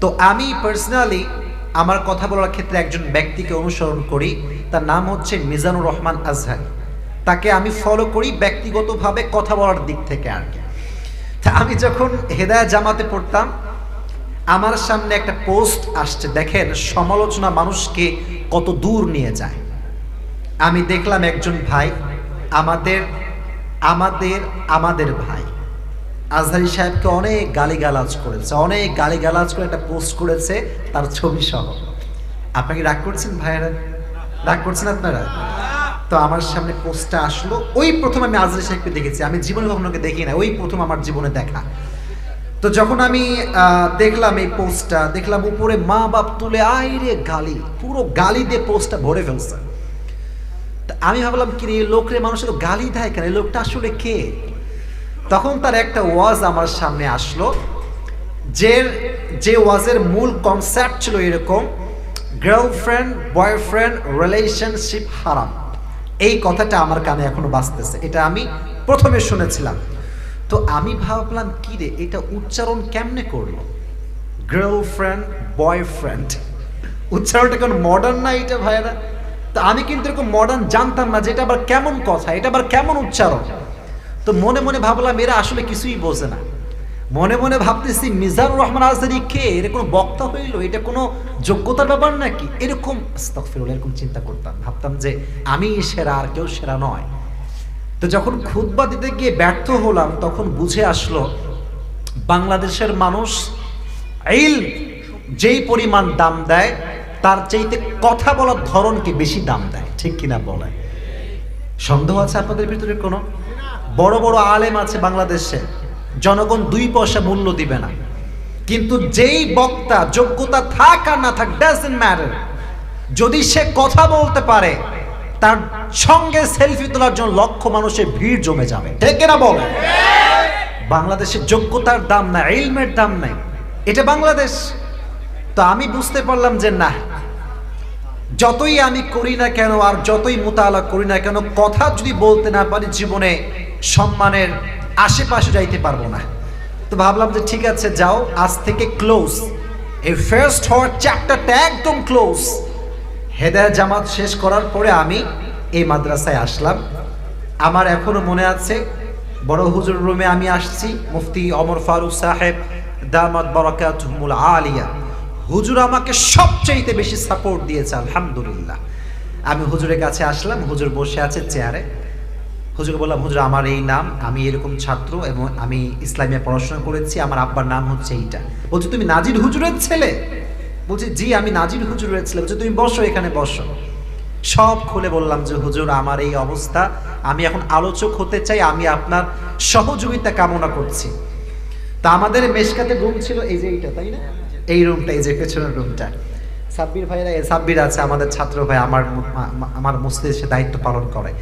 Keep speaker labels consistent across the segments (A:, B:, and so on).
A: তো আমি পার্সোনালি আমার কথা বলার ক্ষেত্রে একজন ব্যক্তিকে অনুসরণ করি, তার নাম হচ্ছে মিজানুর রহমান আজহার। তাকে আমি ফলো করি ব্যক্তিগতভাবে কথা বলার দিক থেকে আর কি। তা আমি যখন হেদায়া জামাতে পড়তাম, আমার সামনে একটা পোস্ট আসছে, দেখেন সমালোচনা মানুষকে কত দূর নিয়ে যায়। আমি দেখলাম একজন ভাই, আমাদের আমাদের আমাদের ভাই। আজহারি সাহেবকে অনেক গালিগালাজ করেছে অনেক গালিগালাজ করে একটা পোস্ট করেছে তার ছবি সহ আপনাকে রাগ করছেন ভাইয়েরা? রাগ করছেন আপনারা? তো আমার সামনে পোস্টটা আসলো ওই প্রথম আমি আজহারি সাহেবকে দেখেছি আমি জীবনে কখনোকে দেখি না ওই প্রথম আমার জীবনে দেখা। তো যখন আমি দেখলাম এই পোস্টটা দেখলাম উপরে মা বাপ তুলে আইরে গালি পুরো গালি দিয়ে পোস্টটা ভরে ফেলছে। আমি ভাবলাম কি রে, লোকরে মানুষের গালি দেয় কেন? লোকটা আসলে কে? তখন তার একটা ওয়াজ আমার সামনে আসলো। যে যে ওয়াজের মূল কনসেপ্ট ছিল এরকম গার্লফ্রেন্ড বয়ফ্রেন্ড রিলেশনশিপ হারাম। এই কথাটা আমার কানে এখনও বাঁচতেছে এটা আমি প্রথমে শুনেছিলাম। তো আমি ভাবলাম, কি রে, এটা উচ্চারণ কেমনে করল? গার্লফ্রেন্ড বয়ফ্রেন্ড উচ্চারণটা কেমন মডার্ন না এটা ভাইরা তো আমি কিন্তু এরকম মডার্ন জানতাম না যে এটা আবার কেমন কথা, এটা আবার কেমন উচ্চারণ? তো মনে মনে ভাবলাম এরা আসলে কিছুই বোঝে না। মনে মনে ভাবতেছি মিজানুর রহমান আজহারি কে এর কোনো বক্তা হইল? এটা কোনো যোগ্যতার ব্যাপার নাকি? এরকম আস্তাগফিরুল্লাহ, এরকম চিন্তা করতাম। ভাবতাম যে আমি সেরা আর কেউ সেরা নয়। তো যখন খুতবা দিতে গিয়ে ব্যর্থ হলাম তখন বুঝে আসলো বাংলাদেশের মানুষ ইল যেই পরিমাণ দাম দেয় তার চাইতে কথা বলার ধরনকে বেশি দাম দেয়। ঠিক কিনা বলে সন্দেহ আছে আপনাদের ভিতরে কোনো? বড় বড় আলেম আছে বাংলাদেশে, জনগণ দুই পয়সা মূল্য দিবে না। কিন্তু যেই বক্তা যোগ্যতা থাক আর না থাক ডাজেন্ট ম্যাটার যদি সে কথা বলতে পারে, তার সঙ্গে সেলফি তোলার জন্য লক্ষ মানুষের ভিড় জমে যাবে। ঠিক না বলে? বাংলাদেশের যোগ্যতার দাম নাই, ইলমের দাম নাই। এটা বাংলাদেশ। তো আমি বুঝতে পারলাম যে না, যতই আমি করি না কেন আর যতই মোতালা করি না কেন, কথা যদি বলতে না পারি জীবনে সম্মানের আশেপাশে যাইতে পারব না। তো ভাবলাম যে ঠিক আছে, যাও। আজ থেকে ক্লোজ এই ফার্স্ট হওয়ার চ্যাপ্টারটা একদম ক্লোজ হেদায় জামাত শেষ করার পরে আমি এই মাদ্রাসায় আসলাম। আমার এখনও মনে আছে, বড় হুজুর রুমে আমি আসছি, মুফতি অমর ফারুক সাহেব, দামাত বরকাতুমুল আলিয়া। হুজুর আমাকে সবচাইতে বেশি সাপোর্ট দিয়েছে, আলহামদুলিল্লাহ। আমি হুজুরের কাছে আসলাম, হুজুর বসে আছে চেয়ারে হুজুরকে বললাম, হুজুর, আমার এই নাম, আমি এরকম ছাত্র এবং আমি ইসলামিয়া পড়াশোনা করেছি, আমার আব্বার নাম হচ্ছে এইটা। বলছি, তুমি নাজির হুজুরের ছেলে? বলছি, জি, আমি নাজির হুজুরের ছেলে। বলছি, তুমি বসো এখানে, বসো। সব খুলে বললাম যে, হুজুর, আমার এই অবস্থা, আমি এখন আলোচক হতে চাই, আমি আপনার সহযোগিতা কামনা করছি। তা আমাদের মেশকাতে রুম ছিল, এই যে এইটা, তাই না? এই রুমটা, এই যে পেছনের রুমটা। সাব্বির ভাইরা, সাব্বির আছে, আমাদের ছাত্র ভাই, আমার আমার মস্তিষ্কে দায়িত্ব পালন করে।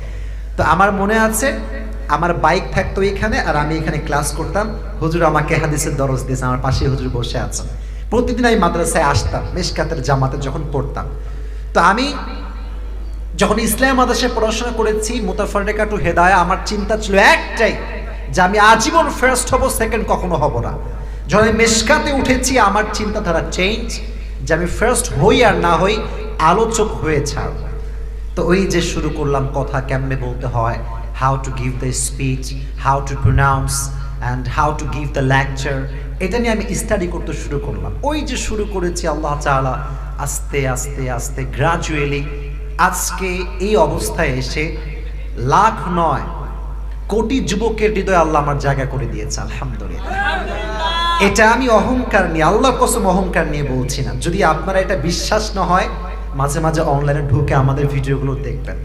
A: তো আমার মনে আছে, আমার বাইক থাকতো এখানে আর আমি এখানে ক্লাস করতাম। হুজুর আমাকে হাদিসের দরজ দিয়েছে, আমার পাশে হুজুর বসে আছেন। প্রতিদিন আমি মাদ্রাসায় আসতাম মেশকাতের জামাতে যখন পড়তাম। তো আমি যখন ইসলাম মাদ্রাসায় পড়াশোনা করেছি মুতাফারেকা টু হেদায়া, আমার চিন্তা ছিল একটাই, যে আমি আজীবন ফার্স্ট হব সেকেন্ড কখনো হব না। যখন আমি মেশকাতে উঠেছি, আমার চিন্তাধারা চেঞ্জ যে আমি ফার্স্ট হই আর না হই, আলোচক হয়ে ছাড়ব। তো ওই যে শুরু করলাম কথা কেমনে বলতে হয় how to give the speech how to pronounce and how to give the lecture এটা নিয়ে আমি স্টাডি করতে শুরু করলাম। ওই যে শুরু করেছি আল্লাহ তাআলা আস্তে আস্তে আস্তে গ্রাজুয়ালি আজকে এই অবস্থায় এসে লাখ নয় কোটি যুবকের হৃদয় আল্লাহ আমার জায়গা করে দিয়েছে আলহামদুলিল্লাহ। এটা আমি অহংকার নিয়ে আল্লাহ কসম অহংকার নিয়ে বলছি না। যদি আপনারা এটা বিশ্বাস না হয় মাঝে মাঝে অনলাইনে ঢুকে আমাদের ভিডিওগুলো দেখবেন।